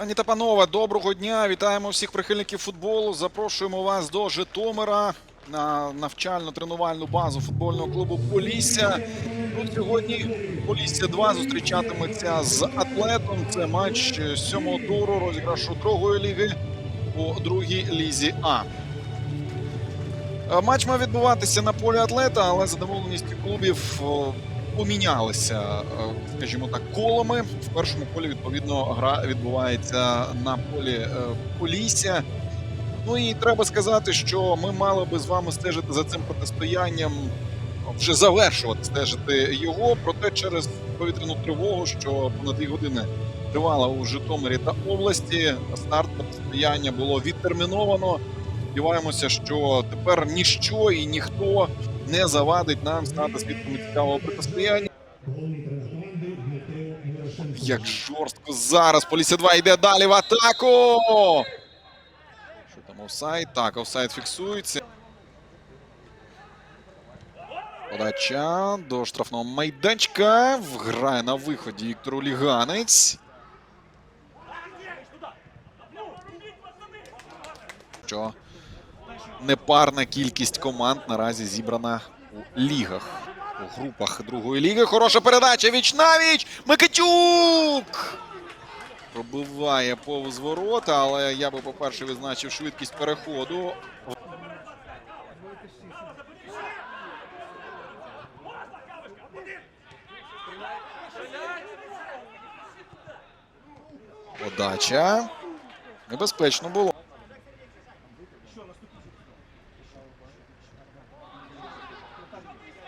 Пані та панове, доброго дня! Вітаємо всіх прихильників футболу. Запрошуємо вас до Житомира на навчально-тренувальну базу футбольного клубу Полісся. Тут сьогодні Полісся 2 зустрічатиметься з атлетом. Це матч сьомого туру розіграшу другої ліги у другій лізі А. Е, Матч має відбуватися на полі атлета, але задоволеність клубів помінялися, е, скажімо так, колами. В першому колі відповідно гра відбувається на полі е, Полісся. Ну і треба сказати, що ми мали би з вами стежити за цим протистоянням, вже завершувати стежити його. Проте через повітряну тривогу, що понад дві години тривала у Житомирі та області, старт протистояння було відтерміновано. Сподіваємося, що тепер ніщо і ніхто не завадить нам стати свідками цікавого протистояння. Як жорстко зараз Полісся 2 йде далі в атаку. Що там офсайд? Так, офсайд фіксується. Подача до штрафного майданчика. Вграє на виході Віктор Уліганець. Що непарна кількість команд наразі зібрана у лігах. У групах другої ліги. Хороша передача. Віч навіч. Микитюк! Пробиває повз ворота, але я би, по-перше, відзначив швидкість переходу. Подача. Небезпечно було.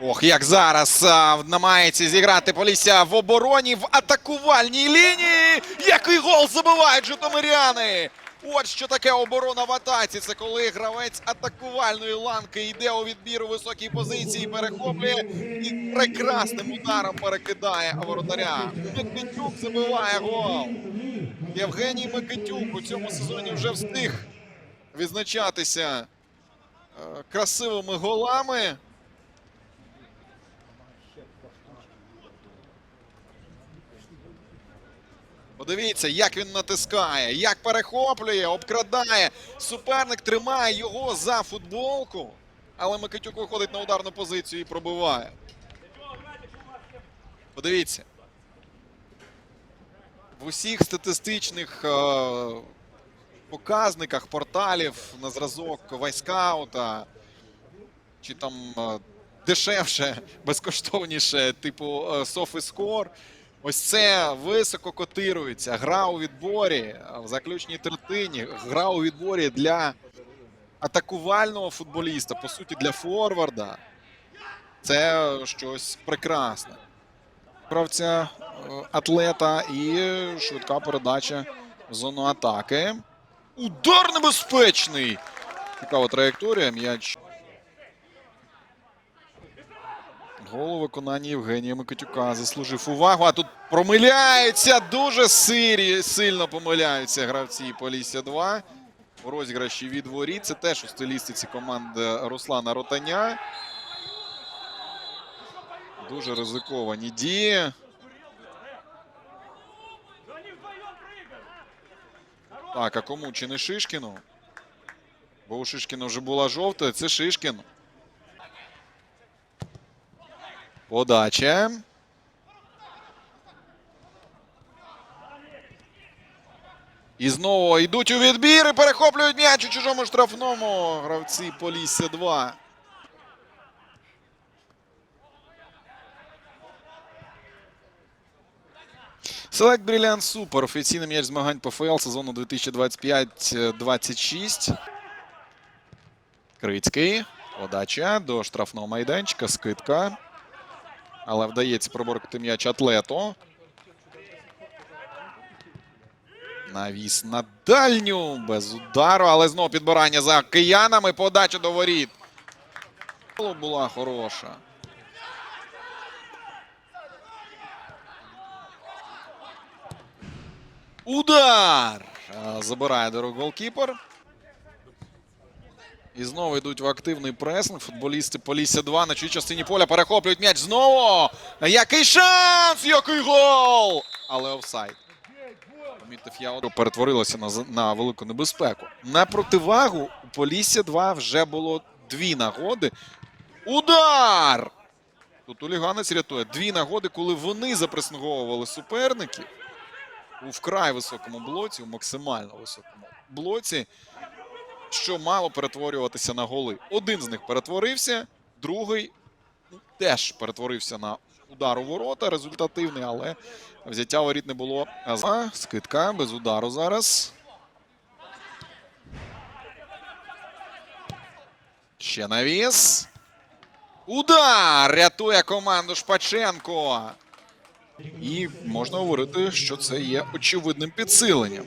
Ох, як зараз а, намагається зіграти Полісся в обороні в атакувальній лінії. Який гол забивають житомиряни! От що таке оборона в атаці. Це коли гравець атакувальної ланки йде у відбір у високій позиції, перехоплює і прекрасним ударом перекидає воротаря. Микитюк забиває гол. Євгеній Микитюк у цьому сезоні вже встиг відзначатися е, красивими голами. Подивіться, як він натискає, як перехоплює, обкрадає. Суперник тримає його за футболку, але Микитюк виходить на ударну позицію і пробиває. Подивіться. В усіх статистичних е, показниках порталів на зразок Вайскаута чи там е, дешевше, безкоштовніше, типу е, SofiScore, Ось це високо котирується. Гра у відборі в заключній третині. Гра у відборі для атакувального футболіста, по суті, для форварда. Це щось прекрасне. Гравця е, атлета і швидка передача в зону атаки. Удар небезпечний! Цікава траєкторія. М'яч. Гол у виконанні Євгенія Микитюка заслужив увагу. А тут промиляються дуже сирі, сильно помиляються гравці Полісся 2. У розіграші від воріт. Це теж у стилістиці команди Руслана Ротаня. Дуже ризиковані дії. Так, а кому чи не Шишкіну? Бо у Шишкіна вже була жовта. Це Шишкін. Подача. І знову йдуть у відбір і перехоплюють м'яч у чужому штрафному. Гравці Полісся 2. Select Brilliant Super. Офіційний м'яч змагань ПФЛ сезону 2025-26. Крицький. Подача до штрафного майданчика. Скидка. Але вдається проборкати м'яч атлету. Навіс на дальню. Без удару, але знову підбирання за киянами. Подача до воріт. Була хороша. Удар! Забирає дорогу голкіпер. І знову йдуть в активний пресинг. Футболісти Полісся 2 на чужій частині поля перехоплюють м'яч знову. Який шанс! Який гол! Але офсайд. помітив я, перетворилося на, на велику небезпеку. На противагу у Полісся 2 вже було дві нагоди. Удар! Тут Уліганець рятує дві нагоди, коли вони запресинговували суперників у вкрай високому блоці, у максимально високому блоці, що мало перетворюватися на голи. Один з них перетворився, другий теж перетворився на удар у ворота, результативний, але взяття воріт не було. Скидка без удару зараз. Ще навіс. Удар! Рятує команду Шпаченко. І можна говорити, що це є очевидним підсиленням.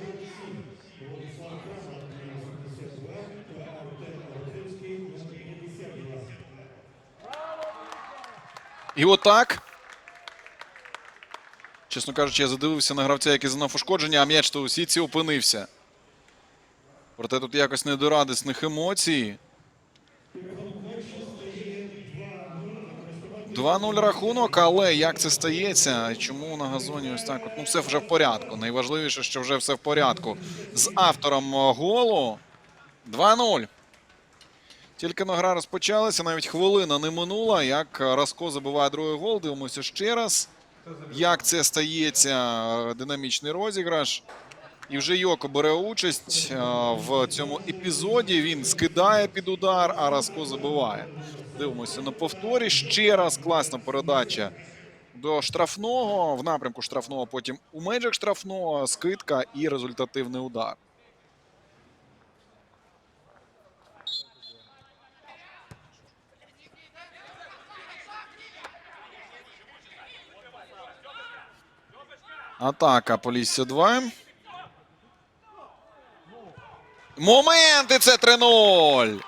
І отак. Чесно кажучи, я задивився на гравця, який зазнав ушкодження, а м'яч то у сітці опинився. Проте тут якось не до радісних емоцій. 2-0 рахунок, але як це стається? Чому на газоні ось так? От, ну, все вже в порядку. Найважливіше, що вже все в порядку. З автором е, голу 2-0. Тільки но гра розпочалася, навіть хвилина не минула. Як Раско забиває другий гол, дивимося ще раз. Як це стається, динамічний розіграш. І вже Йоко бере участь е, в цьому епізоді. Він скидає під удар, а Раско забиває. Дивимося на повторі. Ще раз класна передача до штрафного. В напрямку штрафного, потім у межах штрафного, скидка і результативний удар. Атака Полісся 2. Моменти це 3-0.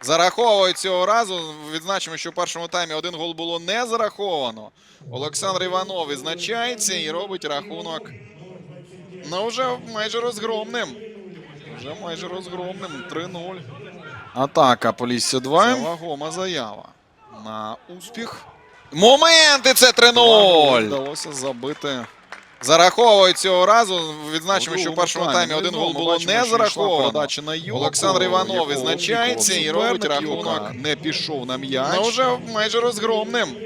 Зараховують цього разу. Відзначимо, що в першому таймі один гол було не зараховано. Олександр Іванов відзначається і робить рахунок. Ну, вже майже розгромним. Вже майже розгромним. 3-0. Атака Полісся 2. Це вагома заява. На успіх. Моменти це 3-0. Вдалося забити. Зараховують цього разу. Відзначимо, що в першому таймі один гол було не зараховано. Олександр Іванов відзначається і робить рахунок. Не пішов на м'яч. Ну, вже майже розгромним.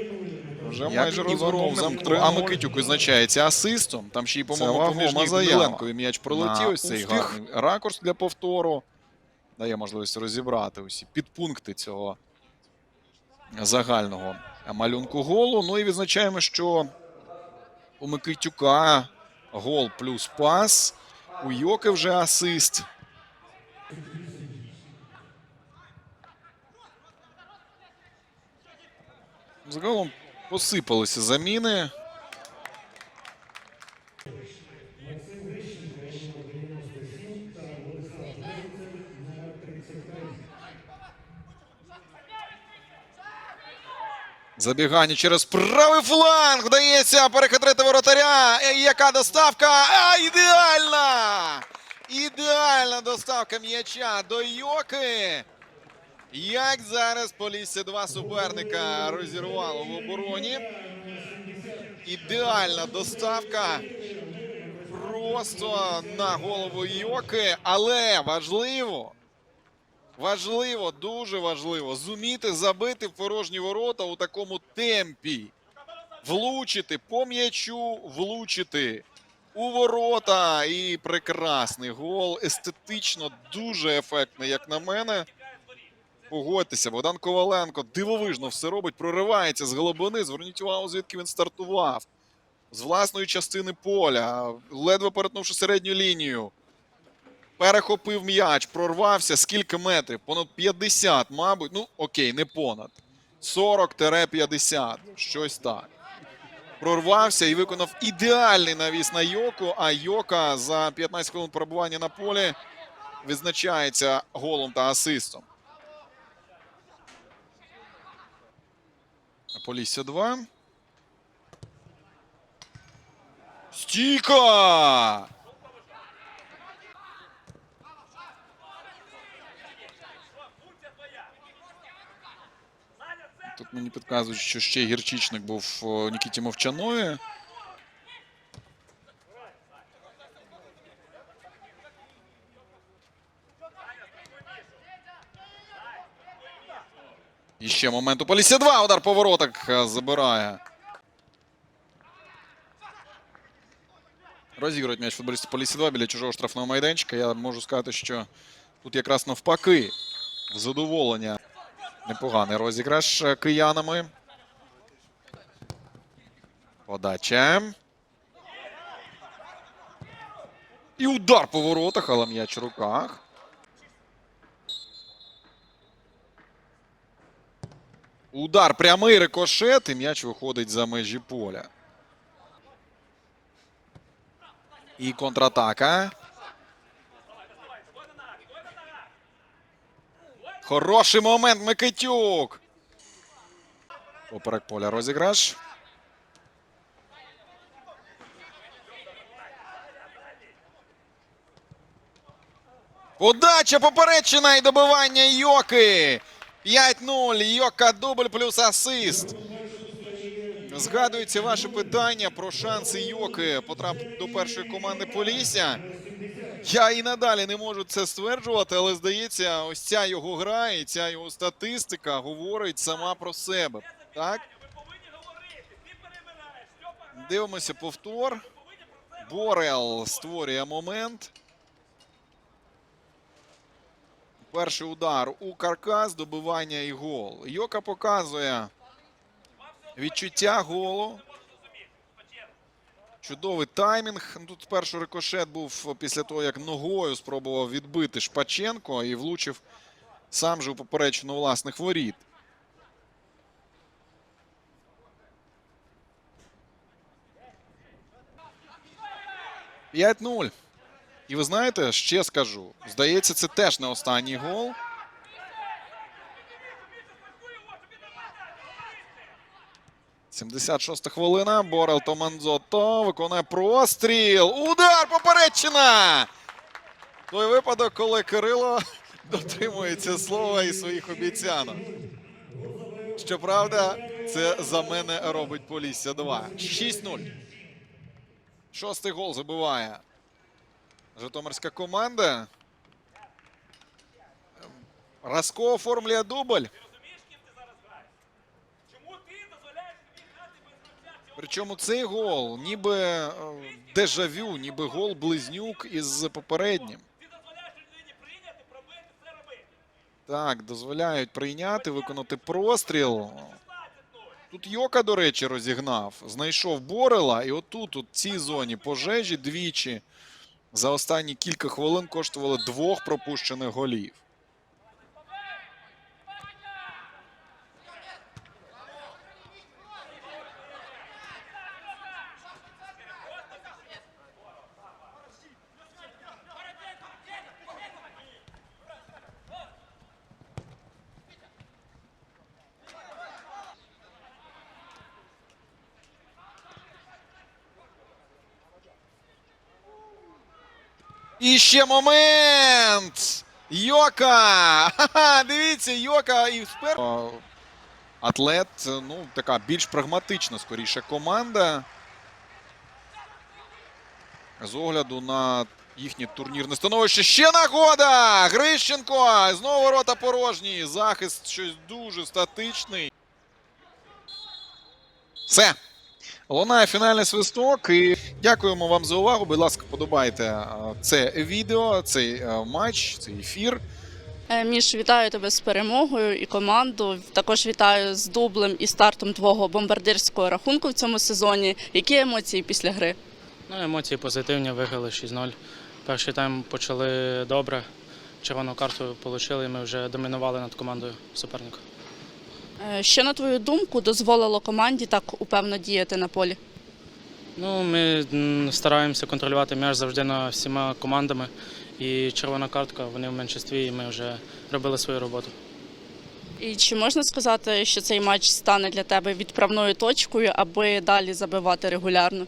Вже майже розгромним. А Микитюк відзначається асистом. Там ще й, поміж ніг м'яч пролетів. Ось цей гарний ракурс для повтору. Дає можливість розібрати усі підпункти цього загального малюнку голу. Ну і відзначаємо, що у Микитюка гол плюс пас. У Йоки вже асист. Загалом посипалися заміни. Забігання через правий фланг. Вдається перехитрити воротаря. Е, Яка доставка? А, ідеальна! Ідеальна доставка м'яча до Йоки. Як зараз Полісся два суперника розірвало в обороні. Ідеальна доставка. Просто на голову Йоки. Але важливо. Важливо, дуже важливо зуміти забити в порожні ворота у такому темпі. Влучити по м'ячу, влучити у ворота. І прекрасний гол. Естетично дуже ефектний, як на мене. Погодьтеся, Богдан Коваленко дивовижно все робить, проривається з глибини. Зверніть увагу, звідки він стартував. З власної частини поля, ледве перетнувши середню лінію. Перехопив м'яч, прорвався. Скільки метрів? Понад 50, мабуть. Ну, окей, не понад. 40-50. Щось так. Прорвався і виконав ідеальний навіс на Йоку. А Йока за 15 хвилин перебування на полі відзначається голом та асистом. Полісся 2. Стійка! Тут мені підказують, що ще гірчичник був е, Нікіті Мовчанові. І ще момент у Полісі 2. Удар повороток е, забирає. Розігрують м'яч футболісти Полісся 2 біля чужого штрафного майданчика. Я можу сказати, що тут якраз навпаки в задоволення. Непоганий розіграш киянами. Подача. І удар по воротах, але м'яч у руках. Удар прямий рикошет, і м'яч виходить за межі поля. І контратака. Хороший момент, Микитюк. Поперек поля розіграш. Подача поперечина і добивання Йоки. 5-0. Йока дубль плюс асист. Згадуються ваші питання про шанси Йоки потрапити до першої команди Полісся. Я і надалі не можу це стверджувати, але здається, ось ця його гра і ця його статистика говорить сама про себе. Так? Дивимося повтор. Борел створює момент. Перший удар у каркас, добивання і гол. Йока показує відчуття голу. Чудовий таймінг. Ну, Тут спершу рикошет був після того, як ногою спробував відбити Шпаченко і влучив сам же у поперечину власних воріт. П'ять нуль. І ви знаєте, ще скажу. Здається, це теж не останній гол. Сімдесят шоста хвилина. Борел Томанзото виконує простріл. Удар поперечина! Той випадок, коли Кирило дотримується слова і своїх обіцянок. Щоправда, це за мене робить Полісся 2. 6-0. Шостий гол забиває Житомирська команда. Раско оформлює дубль. Причому цей гол ніби е, дежавю, ніби гол близнюк із попереднім. Так, дозволяють прийняти, виконати простріл. Тут Йока, до речі, розігнав. Знайшов Борела, і отут, у цій зоні пожежі двічі за останні кілька хвилин коштували двох пропущених голів. І ще момент! Йока! Ха-ха, дивіться, Йока і спер... Атлет, ну, така більш прагматична, скоріше, команда. З огляду на їхнє турнірне становище. Ще нагода! Грищенко! Знову ворота порожні. Захист щось дуже статичний. Все. Лунає фінальний свисток. І дякуємо вам за увагу. Будь ласка, подобайте е, це відео, цей е, матч, цей ефір. Е, Міш, вітаю тебе з перемогою і команду. Також вітаю з дублем і стартом твого бомбардирського рахунку в цьому сезоні. Які емоції після гри? Ну, емоції позитивні, виграли 6-0. Перший тайм почали добре. Червону карту отримали, і ми вже домінували над командою суперника. Е, Що, на твою думку, дозволило команді так упевно діяти на полі? Ну, ми стараємося контролювати м'яч завжди над всіма командами. І червона картка, вони в меншинстві, і ми вже робили свою роботу. І чи можна сказати, що цей матч стане для тебе відправною точкою, аби далі забивати регулярно?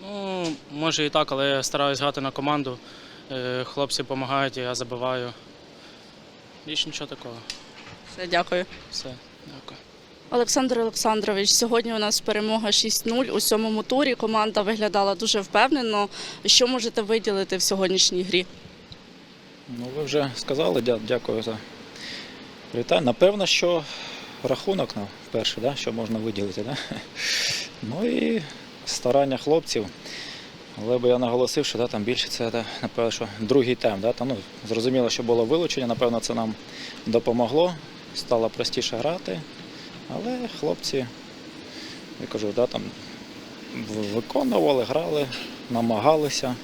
Ну, може і так, але я стараюсь грати на команду. Е, Хлопці допомагають, я забиваю. Більше нічого такого. Все, дякую. Все. Олександр Олександрович, сьогодні у нас перемога 6-0 у сьомому турі. Команда виглядала дуже впевнено. Що можете виділити в сьогоднішній грі? Ну, ви вже сказали, дя- дякую за привітання. Напевно, що рахунок ну, перший, да, що можна виділити. Да? Ну і старання хлопців. Але би я наголосив, що да, там більше це да, напевно, що другий тем. Да, там, ну, зрозуміло, що було вилучення, напевно, це нам допомогло, стало простіше грати. Але хлопці, я кажу, да, там, виконували, грали, намагалися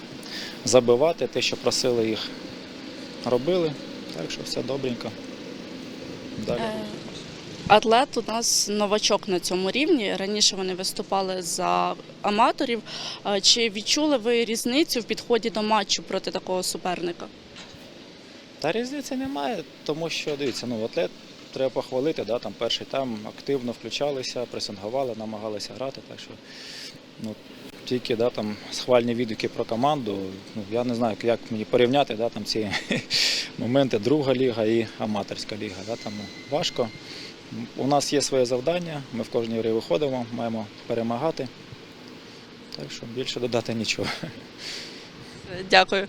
забивати те, що просили їх, робили. Так що все добренько. Далі. Е, Атлет у нас новачок на цьому рівні. Раніше вони виступали за аматорів. Е, Чи відчули ви різницю в підході до матчу проти такого суперника? Та різниці немає, тому що дивіться, ну атлет треба похвалити, да, там перший там активно включалися, пресингували, намагалися грати. Так що ну, тільки да, там схвальні відгуки про команду. Ну, я не знаю, як мені порівняти да, там ці моменти друга ліга і аматорська ліга. Да, там важко. У нас є своє завдання, ми в кожній грі виходимо, маємо перемагати. Так що більше додати нічого. Дякую.